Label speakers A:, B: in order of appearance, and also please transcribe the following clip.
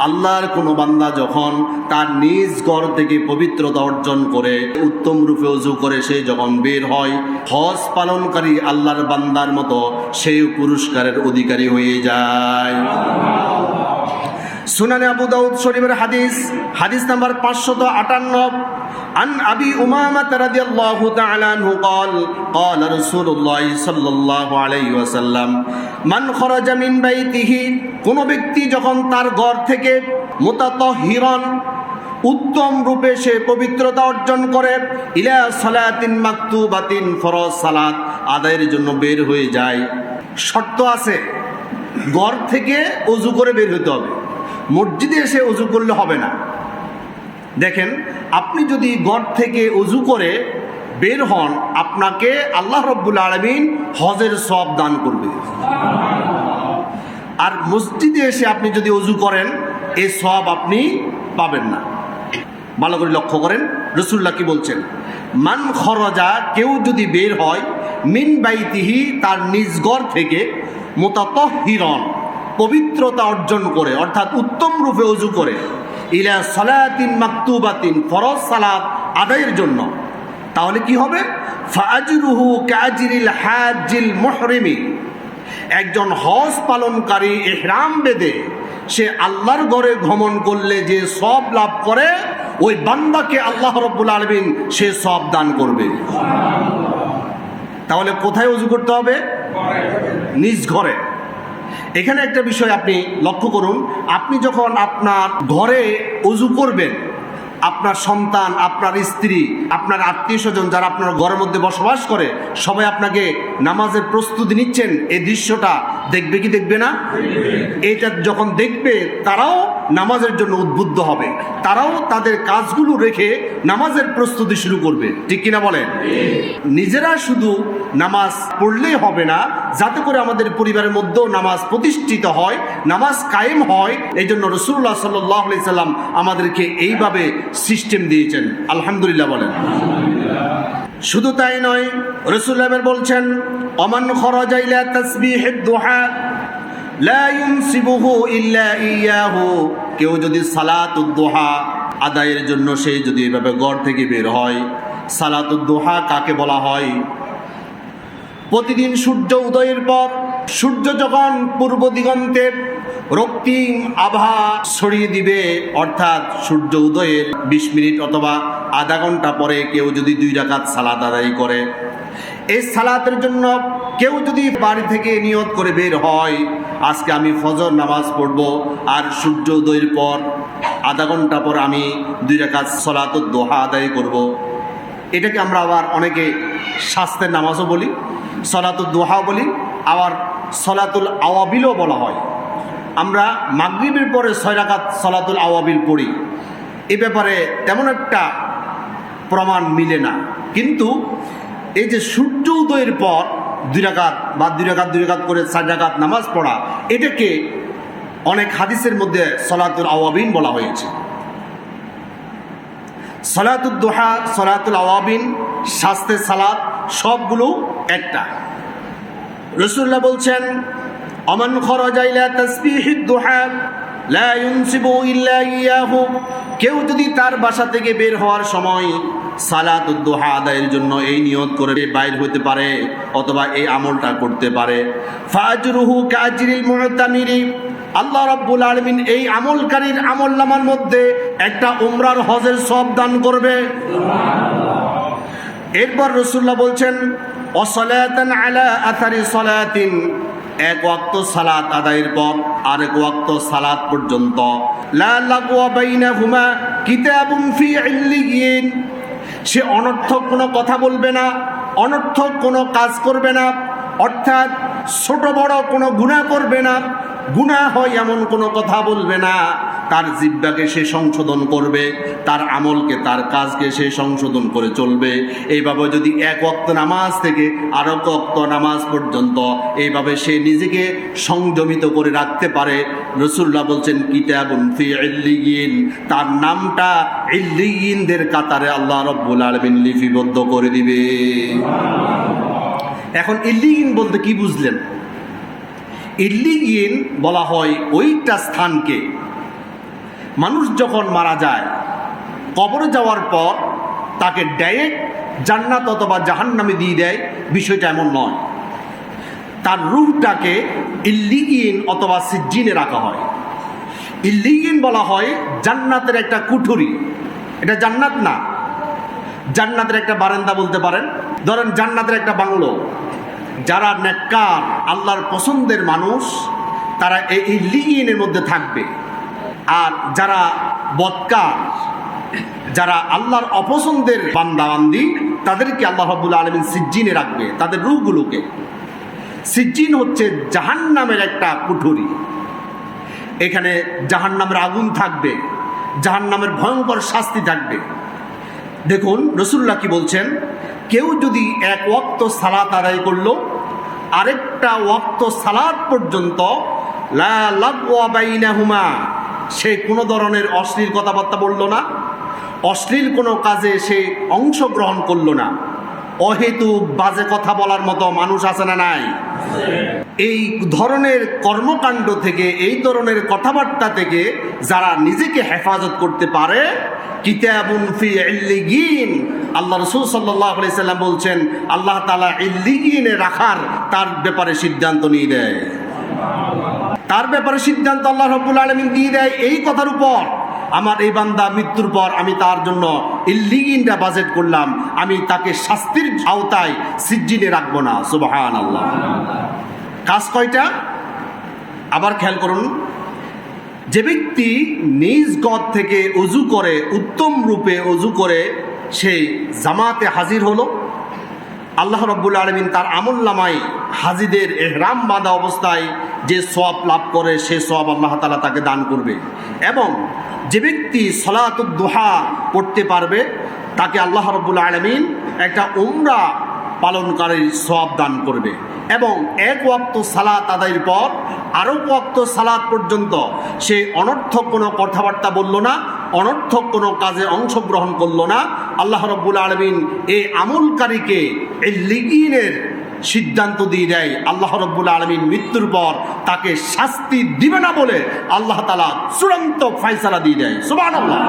A: আল্লাহর কোনো বান্দা যখন তার নিজ ঘর থেকে পবিত্রতা অর্জন করে উত্তম রূপে উজু করে সে যখন বের হয় হজ পালনকারী আল্লাহর বান্দার মতো সেই পুরস্কারের অধিকারী হয়ে যায় সুনানে আবু দাউদ শরীফের হাদিস হাদিস নাম্বার পাঁচশত আটান্ন عن أبي أمامة رضي الله تعالى عنه قال قال رسول الله صلى الله عليه وسلم মান খরাজামিন বাই তিহি কোনো ব্যক্তি যখন তার ঘর থেকে মোতাত হিরণ উত্তম রূপে সে পবিত্রতা অর্জন করে, ইলা সালাতিন মাক্তু বাতিন ফরজ সালাত, আদায়ের জন্য বের হয়ে যায়। শর্ত আছে, ঘর থেকে অজু করে বের হতে হবে। মসজিদে এসে অজু করলে হবে না। দেখেন, আপনি যদি ঘর থেকে অজু করে বের হন, আপনাকে আল্লাহ রব্বুল আলমিন হজের সব দান করবে। আর মসজিদে এসে আপনি যদি অজু করেন এই সব আপনি পাবেন না। ভালো করে লক্ষ্য করেন রসুল্লাহ কি বলছেন? মান খরজা, কেউ যদি বের হয়, মিন বাইতিহি, তার নিজ ঘর থেকে মোতাতহিরন, পবিত্রতা অর্জন করে, অর্থাৎ উত্তম রূপে অজু করে, ইলা সলাতিন মাকতুবাতিন, ফরজ সালাত আদায়ের জন্য। তাহলে কি হবে? একজন হজ পালনকারী এহরাম বেদে সে আল্লাহর ঘরে ভ্রমণ করলে যে সব লাভ করে, ওই বান্দাকে আল্লাহ রব্বুল আলমিন সে সব দান করবে। তাহলে কোথায় উজু করতে হবে? নিজ ঘরে। এখানে একটা বিষয় আপনি লক্ষ্য করুন। আপনি যখন আপনার ঘরে উজু করবেন আপনার সন্তান, আপনার স্ত্রী, আপনার আত্মীয় স্বজন যারা আপনার ঘরের মধ্যে বসবাস করে, সবাই আপনাকে নামাজের প্রস্তুতি নিচ্ছেন। এই দৃশ্যটা দেখবে কি দেখবে না? এটা যখন দেখবে, তারাও নামাজের জন্য উদ্বুদ্ধ হবে। তারাও তাদের কাজগুলো রেখে নামাজের প্রস্তুতি শুরু করবে। ঠিক কিনা বলেন? নিজেরা শুধু নামাজ পড়লেই হবে না, যাতে করে আমাদের পরিবারের মধ্যেও নামাজ প্রতিষ্ঠিত হয়, নামাজ কায়েম হয়। এই জন্য রসুল্লাহ সাল্লাহ সাল্লাম আমাদেরকে এইভাবে সিস্টেম দিয়েছেন। আলহামদুলিল্লাহ বলেন। শুধু তাই নয় রসুল্লাহ বলছেন, অমান দোহা কেউ যদি সালাতুদ্দোহা আদায়ের জন্য সে যদি এভাবে ঘর থেকে বের হয় সালাতুদ্দোহা কাকে বলা হয়? প্রতিদিন সূর্য উদয়ের পর, সূর্য যখন পূর্ব দিগন্তে রক্তিম আভা ছড়িয়ে দিবে, অর্থাৎ সূর্য উদয়ের বিশ মিনিট অথবা আধা ঘণ্টা পরে কেউ যদি দুই রাকাত সালাত আদায় করে। এই সালাতের জন্য কেউ যদি বাড়ি থেকে নিয়ত করে বের হয়, আজকে আমি ফজর নামাজ পড়ব আর সূর্য উদয়ের পর আধা ঘণ্টা পর আমি দুই রাকাত সলাত দোহা আদায় করব। এটাকে আমরা আবার অনেকে স্বাস্থ্যের নামাজও বলি সলাতুল দোহা বলি, আবার সলাতুল আওয়াবিলও বলা হয়। আমরা মাগরিবের পরে ছয় রাকাত সলাতুল আওয়াবিল পড়ি। এ ব্যাপারে তেমন একটা প্রমাণ মিলে না। কিন্তু এই যে সূর্য উদয়ের পর দুই রাকাত বা দুই রাকাত, দুই করে চার নামাজ পড়া, এটাকে অনেক হাদিসের মধ্যে সলাতুল আওয়াবিন বলা হয়েছে। সলাতুল দোহা, সলাতুল আওয়াবিন শাস্তের সালাত, সবগুলো একটা। রসুল্লাহ বলছেন, অমান খরজাইলা তসবিহিদ দোহা কেউ যদি তার বাসা থেকে বের হওয়ার সময় সালাত দোহা আদায়ের জন্য এই নিয়ত করে বাইর হতে পারে অথবা এই আমলটা করতে পারে। ফাজরুহু কাজরিল মুতামিরি। আল্লাহ রাব্বুল আলমিন এই আমলকারীর আমল নামার মধ্যে একটা উমরার হজের সব দান করবে। এরপর রসুল্লাহ বলছেন, অসলাতান আলা আথারি সলাতিন। এক ওয়াক্ত সালাত আদায়ের পর আরেক ওয়াক্ত সালাত পর্যন্ত। লা লাগওয়া বাইনাহুমা কিতাবুন ফি ইল্লিয়িন সে অনর্থক কোনো কথা বলবে না, অনর্থক কোনো কাজ করবে না, অর্থাৎ ছোট বড় কোনো গুণা করবে না গুণা হয় এমন কোনো কথা বলবে না। তার জিব্বাকে সে সংশোধন করবে, তার আমলকে, তার কাজকে সে সংশোধন করে চলবে। এইভাবে যদি এক অক্ত নামাজ থেকে আরও অক্ত নামাজ পর্যন্ত এইভাবে সে নিজেকে সংযমিত করে রাখতে পারে রসুল্লাহ বলছেন, কিতাবুন ফি ইল্লিয়িন তার নামটা ইল্লিগিনদের কাতারে আল্লাহ রব্বুল আলামিন লিপিবদ্ধ করে দিবে। এখন ইল্লিগিন বলতে কি বুঝলেন? ইল্লিগিন বলা হয় ওইটা স্থানকে মানুষ যখন মারা যায়, কবরে যাওয়ার পর তাকে ডাইরেক্ট জান্নাত অথবা জাহান্নামে দিয়ে দেয়, বিষয়টা এমন নয়। তার রুহটাকে ইল্লিগিন অথবা সিজ্জিনে রাখা হয়। ইল্লিগিন বলা হয় জান্নাতের একটা কুঠুরি। এটা জান্নাত না। জান্নাতের একটা বারান্দা বলতে পারেন। ধরেন জান্নাতের একটা বাংলো। যারা নেককার, আল্লাহর পছন্দের মানুষ, তারা এই ইল্লিগিনের মধ্যে থাকবে। যারা বদকা, যারা আল্লাহর অপছন্দের বান্দাবান্দি, তাদেরকে আল্লাহ রব্বুল আলমিন সিজ্জিনে রাখবে, তাদের রূপগুলোকে। সিজ্জিন হচ্ছে জাহান্নামের একটা কুঠুরি। এখানে জাহান্নামের আগুন থাকবে, জাহান্নামের ভয়ঙ্কর শাস্তি থাকবে। দেখুন রসুল্লাহ কি বলছেন? কেউ যদি এক ওয়াক্ত সালাত আদায় করল, আরেকটা ওয়াক্ত সালাত পর্যন্ত লা লাগওয়া বাইনাহুমা সে কোনো ধরনের অশ্লীল কথাবার্তা বলল না। অশ্লীল কোনো কাজে সে অংশগ্রহণ করল না। অহেতু বাজে কথা বলার মতো মানুষ আছে না নাই? এই ধরনের কর্মকাণ্ড থেকে, এই ধরনের কথাবার্তা থেকে যারা নিজেকে হেফাজত করতে পারে আল্লাহ রসুল সাল্লাম বলছেন, আল্লাহ তালা ইল্লিগিনে রাখার তার ব্যাপারে সিদ্ধান্ত নিয়ে দেয় তার ব্যাপারে সিদ্ধান্ত আল্লাহ রব্বুল আলমিন দিয়ে দেয়, এই কথার উপর। আমার এই বান্দা মৃত্যুর পর আমি তার জন্য ইল্লিগিনটা বাজেট করলাম, আমি তাকে শাস্তির আওতায় সিজ্জিনে রাখব না সুবাহান আল্লাহ কাজ কয়টা? আবার খেয়াল করুন, যে ব্যক্তি নিজ গদ থেকে অজু করে, উত্তম রূপে অজু করে সেই জামাতে হাজির হলো, আল্লাহ রব্বুল আলমিন তার আমল নামায় হাজিদের এহরাম বাঁধা অবস্থায় যে সব লাভ করে, সে সব আল্লাহ তালা তাকে দান করবে। এবং যে ব্যক্তি সলাতুদ্দোহা পড়তে পারবে, তাকে আল্লাহ রব্বুল আলমিন একটা উমরা পালনকারীর সব দান করবে। এবং এক ওয়াক্ত সালাত আদায়ের পর আরও ওয়াক্ত সালাত পর্যন্ত সে অনর্থক কোনো কথাবার্তা বলল না, অনর্থক কোনো কাজে অংশগ্রহণ করল না। আল্লাহ রব্বুল আলমিন এই আমলকারীকে এই লিগিনের সিদ্ধান্ত দিয়ে দেয়, আল্লাহ রব্বুল আলমিন মৃত্যুর পর তাকে শাস্তি দিবে না বলে আল্লাহ তালা চূড়ান্ত ফাইসালা দিয়ে দেয়। সুবান আল্লাহ